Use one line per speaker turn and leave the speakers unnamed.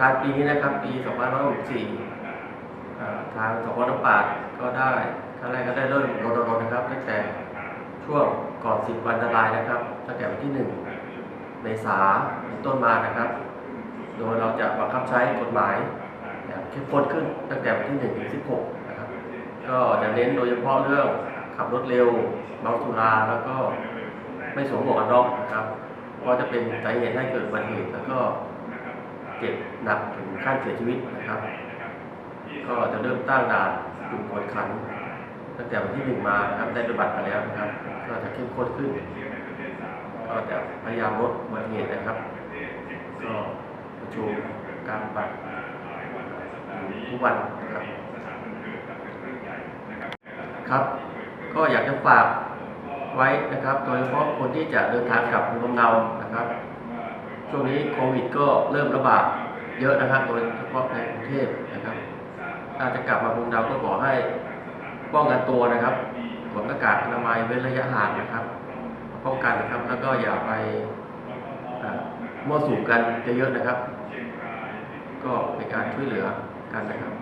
การปีนี้นะครับ ปี 2564 ทางสพน้ำปาดก็ได้ขั้นแรกก็ได้เริ่มรณรงค์นะครับตั้งแต่ช่วงก่อน10วันอันตรายนะครับตั้งแต่วันที่ 1 เมษาเป็นต้นมานะครับ โดยเราจะบังคับใช้กฎหมายอย่างเข้มข้นขึ้นตั้งแต่วันที่1ถึง16 นะครับ ก็จะเน้นโดยเฉพาะเรื่องขับรถเร็วเมาสุราแล้วก็ไม่สวมหมวกกันน็อกนะครับเพราะจะเป็นสาเหตุให้เกิดอุบัติเหตุแล้วก็ จ็บหนักถึงขั้นเสียชีวิตนะครับ ก็จะเริ่มตั้งด่านจุดกวดขันตั้งแต่วันที่หนึ่งมานะครับได้ปฏิบัติมาแล้วนะครับ ก็จะเข้มข้นขึ้น ก็จะพยายามลดอุบัติเหตุนะครับ ก็ประชุมการปฏิบัติทุกวันนะครับครับ ก็อยากจะฝากไว้นะครับ โดยเฉพาะคนที่จะเดินทางกลับภูมิลำเนานะครับ ช่วงนี้โควิดก็เริ่มระบาดเยอะนะครับ โดยเฉพาะในกรุงเทพนะครับถ้าจะกลับมาภูมิลำเนาก็ขอให้ป้องกันตัวนะครับสวมหน้ากากอนามัยเว้นระยะห่างนะครับป้องกันนะครับ แล้วก็อย่าไปมั่วสุมกันเยอะๆนะครับ ก็เป็นการช่วยเหลือกันนะครับ